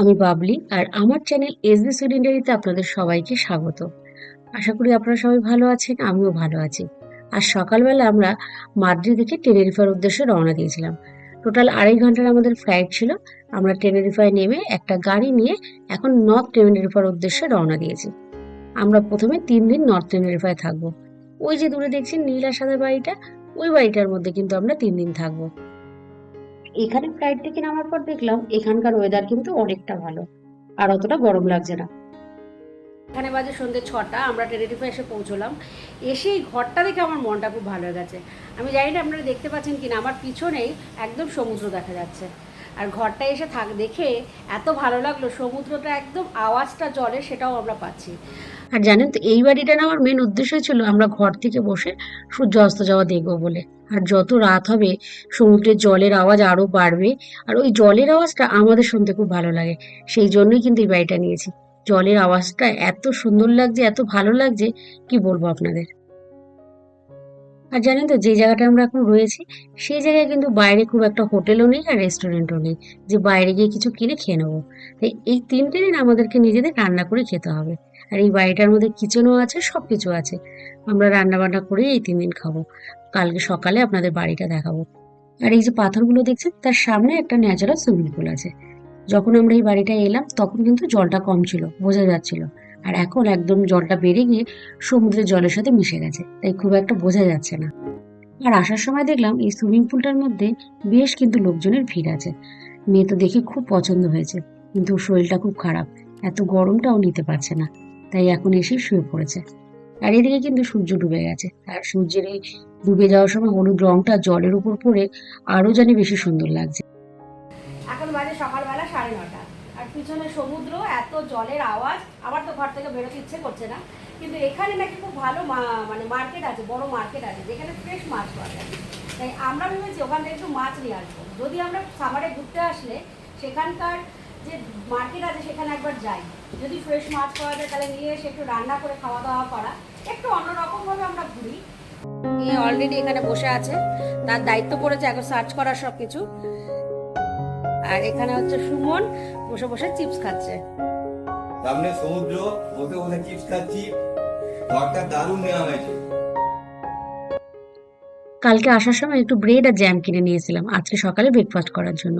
আমি বাবলি, আর আমার channel SB সিলিন্ডারিতে আপনাদের সবাইকে স্বাগত। আশা করি আপনারা সবাই ভালো আছেন, আমিও ভালো আছি। আর সকালবেলা আমরা মাদ্রি থেকে টেনেরিফার উদ্দেশ্যে রওনা দিয়েছিলাম। টোটাল আড়াই ঘণ্টার আমাদের ফ্লাইট ছিল। আমরা টেনেরিফায় নেমে একটা গাড়ি নিয়ে এখন নর্থ টেনেরিফার উদ্দেশ্যে রওনা দিয়েছি। আমরা প্রথমে তিন দিন নর্থ টেনেরিফায় থাকব। ওই যে দূরে দেখছেন নীল সাদা বাড়িটা, ওই বাড়িটার মধ্যে কিন্তু আমরা তিন দিন থাকব। এখানে ফ্লাইট থেকে নামার পর দেখলাম এখানকার ওয়েদার কিন্তু অনেকটা ভালো। আর অতটা গরম লাগছে না। এখানে বাজে সন্ধ্যে ছটা, আমরা টেরিটিফে এসে পৌঁছলাম। এসে এই ঘরটা দেখে আমার মনটা খুব ভালো হয়ে গেছে। আমি জানি না আপনারা দেখতে পাচ্ছেন কিনা, আমার পিছনেই একদম সমুদ্র দেখা যাচ্ছে। আর ঘরটা এসে থাক, দেখে এত ভালো লাগল, সমুদ্রটা একদম আওয়াজটা জলে সেটাও আমরা পাচ্ছি। আর জানেন তো, এই বাড়িটা নেওয়ার মেন উদ্দেশ্য ছিল আমরা ঘর থেকে বসে সূর্য অস্ত যাওয়া দেখব বলে। আর যত রাত হবে, সমুদ্রের জলের আওয়াজ আরও বাড়বে, আর ওই জলের আওয়াজটা আমাদের শুনতে খুব ভালো লাগে। সেই জন্যই কিন্তু এই বাড়িটা নিয়েছি। জলের আওয়াজটা এত সুন্দর লাগছে, এত ভালো লাগছে, কি বলব আপনাদের? আর জানেন তো, যে জায়গাটা আমরা এখন রয়েছি, সেই জায়গায় কিন্তু বাইরে খুব একটা হোটেলও নেই আর রেস্টুরেন্টও নেই। যে বাইরে গিয়ে কিছু কিনে খেয়ে নেব। তাই এই তিনটে দিন আমাদেরকে নিজেদের রান্না করে খেতে হবে। আর এই বাড়িটার মধ্যে কিচেনও আছে সব কিছু আছে। আমরা রান্না বান্না করে এই তিন দিন খাব। কালকে সকালে আপনাদের বাড়িটা দেখাবো। আর এই যে পাথরগুলো দেখছেন, তার সামনে একটা ন্যাচারাল সুইমিং পুল আছে। যখন আমরা এই বাড়িটা এলাম, তখন কিন্তু জলটা কম ছিল, বোঝা যাচ্ছিল। আর এখন একদম জলটা বেড়ে গিয়ে সমুদ্রের জলের সাথে মিশে গেছে, তাই খুব একটা বোঝা যাচ্ছে না। আর আসার সময় দেখলাম এই সুইমিং পুলটার মধ্যে বেশ কিন্তু লোকজনের ভিড় আছে। মেয়ে তো দেখে খুব পছন্দ হয়েছে, কিন্তু শরীরটা খুব খারাপ, এত গরমটাও নিতে পারছে না, তাই এখন এসে শুয়ে পড়েছে। আর এদিকে কিন্তু সূর্য ডুবে গেছে, আর সূর্যের এই ডুবে যাওয়ার সময় হলুদ রংটা জলের উপর পড়ে আরও জানি বেশি সুন্দর লাগছে। এখন বাজে সকালবেলা সাড়ে নটা। পিছনে সমুদ্র, এত জলের আওয়াজ। আমার তো ঘর থেকে বেরোতে ইচ্ছে করছে না। কিন্তু এখানে নাকি খুব ভালো মানে মার্কেট আছে, বড় মার্কেট আছে, যেখানে ফ্রেশ মাছ পাওয়া যায়। তাই আমরা ভেবেছি ওখান থেকে একটু মাছ নিয়ে আসব। যদি আমরা সামারে ঘুরতে আসলে, সেখানকার যে মার্কেট আছে, সেখানে একবার যাই। যদি ফ্রেশ মাছ পাওয়া যায়, তাহলে নিয়ে এসে একটু রান্না করে খাওয়া দাওয়া করা। একটু অন্যরকমভাবে আমরা ঘুরি। অলরেডি এখানে বসে আছে। তার দায়িত্ব পড়েছে এখন সার্চ করার সব কিছু আর এখানে হচ্ছে সুমন বসে বসে চিপস খাচ্ছে। সামনে সমুদ্র বসে বসে চিপস খাচ্ছি। ঘরটা দারুণ নেওয়া হয়েছে। কালকে আসার সময় একটু ব্রেড আর জ্যাম কিনে নিয়েছিলাম। আজকে সকালে ব্রেকফাস্ট করার জন্য।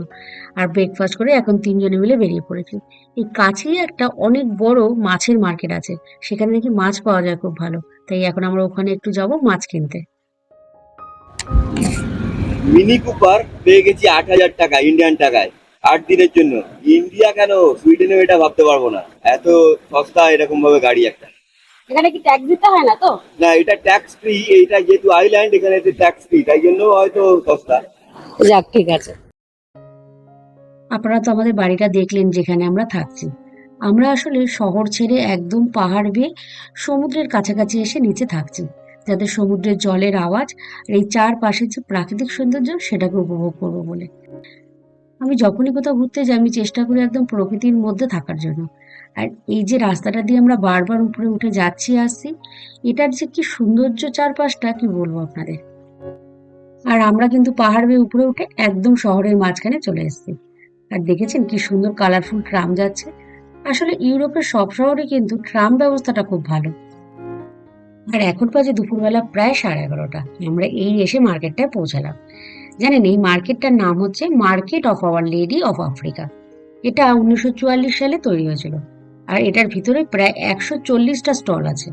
আর ব্রেকফাস্ট করে এখন তিনজনে মিলে বেরিয়ে পড়েছি। এই কাছেই একটা অনেক বড় মাছের মার্কেট আছে। সেখানে নাকি মাছ পাওয়া যায় খুব ভালো। তাই এখন আমরা ওখানে একটু যাব মাছ কিনতে। মিনি কুপার পেয়ে গেছি আট হাজার টাকা ইন্ডিয়ান টাকায়। আট দিনের জন্য। ইন্ডিয়া কেন? সুইডেনে এটা ভাবতে পারব না। এত সস্তা এরকম ভাবে গাড়ি একটা। এখানে কি ট্যাক্স দিতে হয় না তো? না এটা ট্যাক্স ফ্রি এইটা যেহেতু আইল্যান্ড এখানে ট্যাক্স ফ্রি তাই জন্য হয়তো সস্তা। যাক ঠিক আছে। আপনারা তো আমাদের বাড়িটা দেখলেন যেখানে আমরা থাকছি। আমরা আসলে শহর ছেড়ে একদম পাহাড় বেয়ে সমুদ্রের কাছাকাছি এসে নিচে থাকছি। যাতে সমুদ্রের জলের আওয়াজ আর এই চারপাশের যে প্রাকৃতিক সৌন্দর্য সেটাকে উপভোগ করব বলে। আমি যখনই কোথাও ঘুরতে যাই, আমি চেষ্টা করি একদম প্রকৃতির মধ্যে থাকার জন্য। আর এই যে রাস্তাটা দিয়ে আমরা বারবার উপরে উঠে যাচ্ছি, আসছি, এটার যে কি সৌন্দর্য চারপাশটা, কি বলব আপনাদের? আর আমরা কিন্তু পাহাড় বেয়ে উপরে উঠে একদম শহরের মাঝখানে চলে এসেছি। আর দেখেছেন কি সুন্দর কালারফুল ট্রাম যাচ্ছে? আসলে ইউরোপের সব শহরে কিন্তু ট্রাম ব্যবস্থাটা খুব ভালো। আর এখন বাজে দুপুরবেলা প্রায় সাড়ে এগারোটা। আমরা এই এসে মার্কেটটায় পৌঁছালাম। জানেন এই মার্কেটটার নাম হচ্ছে market of our lady of Africa. এটা উনিশশো চুয়াল্লিশ সালে তৈরি হয়েছিল। আর এটার ভিতরে প্রায় একশো চল্লিশটা স্টল আছে।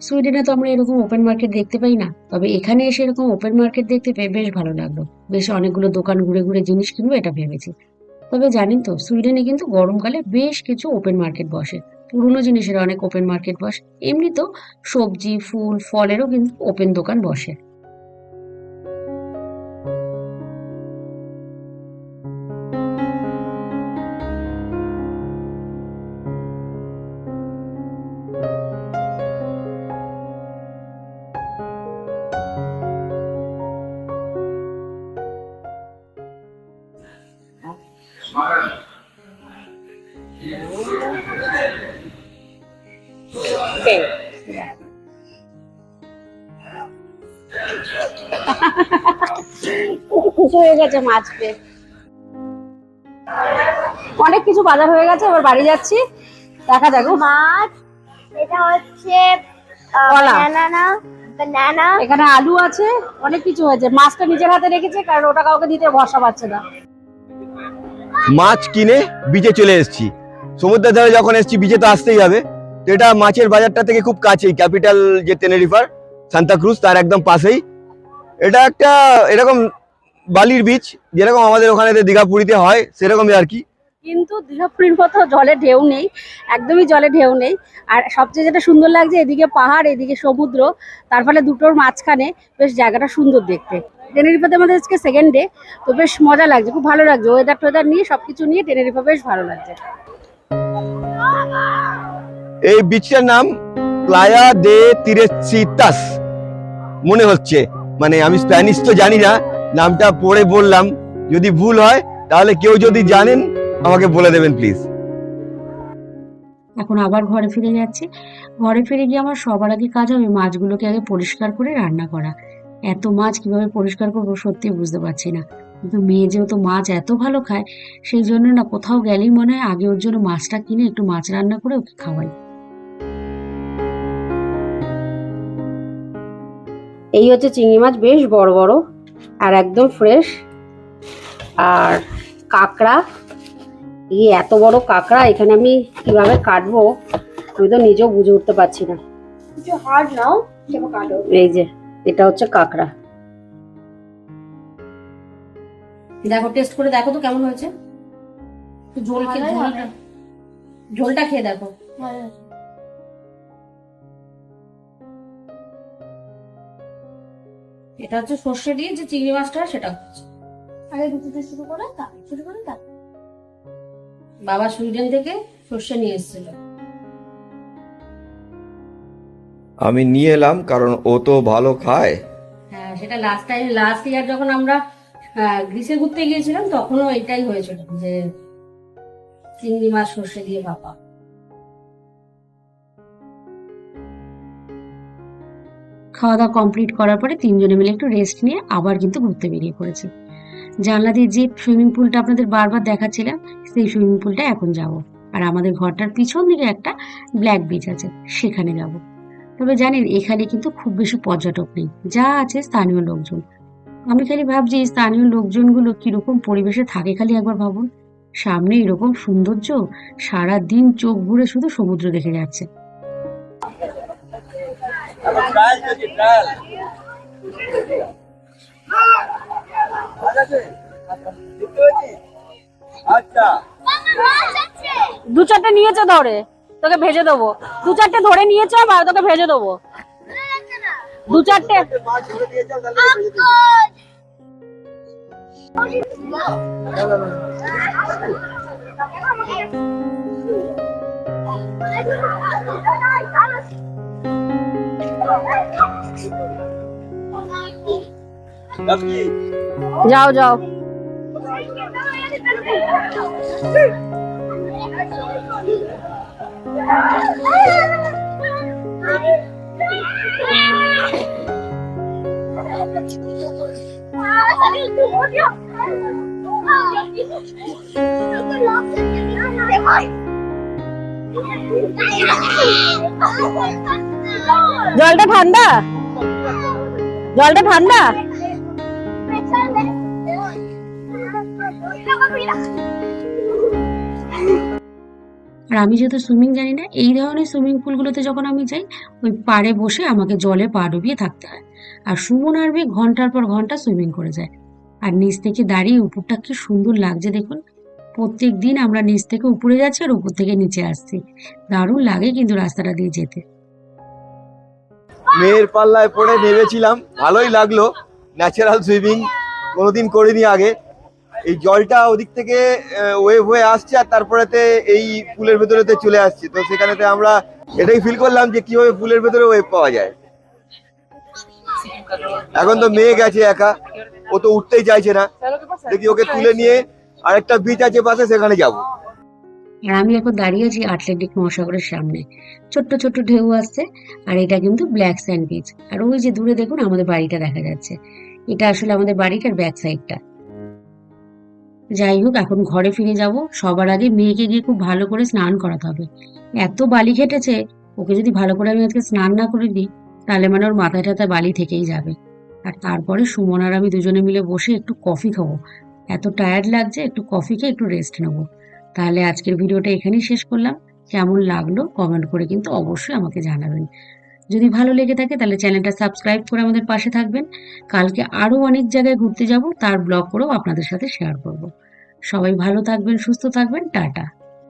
সুইডেনে তো আমরা এরকম ওপেন মার্কেট দেখতে পাই না। তবে এখানে এসে এরকম ওপেন মার্কেট দেখতে পেয়ে বেশ ভালো লাগল। বেশ অনেকগুলো দোকান ঘুরে ঘুরে জিনিস কিনবো এটা ভেবেছি। তবে জানেন তো, সুইডেনে কিন্তু গরমকালে বেশ কিছু ওপেন মার্কেট বসে। পুরনো জিনিসের অনেক ওপেন মার্কেট বসে। এমনিতেও সবজি, ফুল, ফলেরও কিন্তু ওপেন দোকান বসে। খুশি হয়ে গেছে মাছ পেয়ে। অনেক কিছু বাজার হয়ে গেছে এবার বাড়ি যাচ্ছি। দেখা যাক। মাছ এটা হচ্ছে ব্যানানা এখানে আলু আছে অনেক কিছু হয়েছে। মাছটা নিজের হাতে রেখেছে কারণ ওটা কাউকে দিতে ভরসা পাচ্ছে না। মাছ কিনে বিচে চলে এসেছি। সমুদ্রের ধারে যখন এসেছি বিচে তো আসতেই হবে। তো এটা মাছের বাজারটা থেকে খুব কাছেই, ক্যাপিটাল যে টেনেরিফার সান্তাক্রুজ তার একদম পাশেই। এটা একটা এরকম বালির বিচ, যেরকম আমাদের ওখানে দীঘা পুরীতে হয়, সেরকমই আর কি। কিন্তু দীঘাপুরীর মতো জলে ঢেউ নেই, একদমই জলে ঢেউ নেই। আর সবচেয়ে যেটা সুন্দর লাগছে, এদিকে পাহাড়, এদিকে সমুদ্র, তার ফলে দুটোর মাঝখানে বেশ জায়গাটা সুন্দর দেখতে। টেনেরিফাতে আমাদের আজকে সেকেন্ড ডে তো বেশ মজা লাগছে, খুব ভালো লাগছে। ওয়েদার টোয়েদার নিয়ে সবকিছু নিয়ে টেনেরিফা বেশ ভালো লাগছে। এই বিচটার নাম প্লায়া দে তিরেচিতাস মনে হচ্ছে। মানে আমি স্প্যানিশ তো জানি না, নামটা পড়ে বললাম। যদি ভুল হয়, তাহলে কেউ যদি জানেন, আমাকে বলে দেবেন, প্লিজ। এখন আবার ঘরে ফিরে যাচ্ছি। ঘরে ফিরে গিয়ে আমার সবার আগে কাজ হবে মাছগুলোকে আগে পরিষ্কার করে রান্না করা। এত মাছ কীভাবে পরিষ্কার করব সত্যি বুঝতে পারছি না। কিন্তু মেয়ে যেহেতু মাছ এত ভালো খায়, সেই জন্য না কোথাও গেলেই মনে হয় আগে ওর জন্য মাছটা কিনে একটু মাছ রান্না করে ওকে খাওয়াই। এই হচ্ছে চিংড়ি মাছ বেশ বড় বড় আর একদম ফ্রেশ আর কাঁকড়া এই এত বড় কাঁকড়া এখানে আমি কীভাবে কাটবো আমি তো নিজেও বুঝে উঠতে পারছি না। এই যে এটা হচ্ছে কাঁকড়া। দেখো টেস্ট করে দেখো তো কেমন হয়েছে। ঝোল খেয়ে ঝোলটা ঝোলটা খেয়ে দেখো। এটা হচ্ছে সর্ষে দিয়ে যে চিংড়ি মাছটা হয় সেটা হচ্ছে। আগে দুটো দিয়ে শুরু করে তা শুরু করে তা বাবা সুইডেন থেকে সর্ষে নিয়ে এসেছিল। আমি নিয়ে এলাম কারণ ও তো ভালো খায়। হ্যাঁ সেটা লাস্ট টাইম লাস্ট ইয়ার যখন আমরা আহ, গ্রিসে ঘুরতে গিয়েছিলাম তখনও এটাই হয়েছিল যে চিংড়ি মাছ সর্ষে দিয়ে বাবা খাওয়া দাওয়া কমপ্লিট করার পরে তিনজনে মিলে একটু রেস্ট নিয়ে আবার কিন্তু ঘুরতে বেরিয়ে পড়েছে। জানলা দিয়ে যে সুইমিং পুলটা আপনাদের বারবার দেখাচ্ছিলাম, সেই সুইমিং পুলটা এখন যাব। আর আমাদের ঘরটার পিছন দিকে একটা ব্ল্যাক বিচ আছে, সেখানে যাব। তবে জানেন, এখানে কিন্তু খুব বেশি পর্যটক নেই। যা আছে স্থানীয় লোকজন। আমি খালি ভাবছি স্থানীয় লোকজনগুলো কীরকম পরিবেশে থাকে খালি একবার ভাবুন। সামনে এরকম সৌন্দর্য সারা দিন চোখ ঘুরে শুধু সমুদ্র দেখে যাচ্ছে। দু চারটে নিয়েছে ধরে তোকে ভেজে দেবো। দু চারটে ধরে নিয়েছে আবার তোকে ভেজে দেবো। দু চারটে যাও যাও জলটা ঠান্ডা? জলটা ঠান্ডা? আর আমি যেহেতু সুইমিং জানি না, এই ধরনের সুইমিং পুলগুলোতে যখন আমি যাই, ওই পাড়ে বসে আমাকে জলে পা ডুবিয়ে থাকতে হয়। আর সুমন আরবি ঘণ্টার পর ঘণ্টা সুইমিং করে যায়। আর নিচ থেকে দাঁড়িয়ে উপরটা কি সুন্দর লাগছে দেখুন। প্রত্যেক দিন আমরা নিচ থেকে উপরে যাচ্ছি আর উপর থেকে নিচে আসছি। দারুণ লাগে কিন্তু রাস্তাটা দিয়ে যেতে। মেয়ের পাল্লায় পড়ে নেমেছিলাম, ভালোই লাগল। ন্যাচারাল সুইমিং কোনোদিন করিনি আগে। এই জলটা ওদিক থেকে ওয়েভ হয়ে আসছে আর তারপরেতে এই পুলের ভেতরেতে চলে আসছে। তো সেখানেতে আমরা এটাই ফিল করলাম যে কীভাবে পুলের ভেতরে ওয়েভ পাওয়া যায়। এখন তো মেয়ে গেছে একা, ও তো উঠতেই চাইছে না। দেখি ওকে তুলে নিয়ে আরেকটা বিচ আছে পাশে, সেখানে যাব। আর আমি এখন দাঁড়িয়ে আছি আটলান্টিক মহাসাগরের সামনে। ছোট্ট ছোট্ট ঢেউ আসছে, আর এটা কিন্তু ব্ল্যাক স্যান্ড বিচ আর ওই যে দূরে দেখুন, আমাদের বাড়িটা দেখা যাচ্ছে। এটা আসলে আমাদের বাড়িটার ব্যাক সাইডটা যাই হোক, এখন ঘরে ফিরে যাব। সবার আগে মেয়েকে গিয়ে খুব ভালো করে স্নান করাতে হবে। এত বালি খেটেছে, ওকে যদি ভালো করে আমি আজকে স্নান না করে দিই, তাহলে মানে ওর মাথায় টাথায় বালি থেকেই যাবে। আর তারপরে সুমন আর আমি দুজনে মিলে বসে একটু কফি খাব। এত টায়ার্ড লাগছে, একটু কফি খেয়ে একটু রেস্ট নেব। তাহলে আজকের ভিডিওটা এখানেই শেষ করলাম। কেমন লাগল কমেন্ট করে কিন্তু অবশ্যই আমাকে জানাবেন। যদি ভালো লেগে থাকে তাহলে চ্যানেলটা সাবস্ক্রাইব করে আমাদের পাশে থাকবেন। কালকে আরও অনেক জায়গায় ঘুরতে যাব, তার ব্লগ করেও আপনাদের সাথে শেয়ার করব। সবাই ভালো থাকবেন, সুস্থ থাকবেন, টাটা।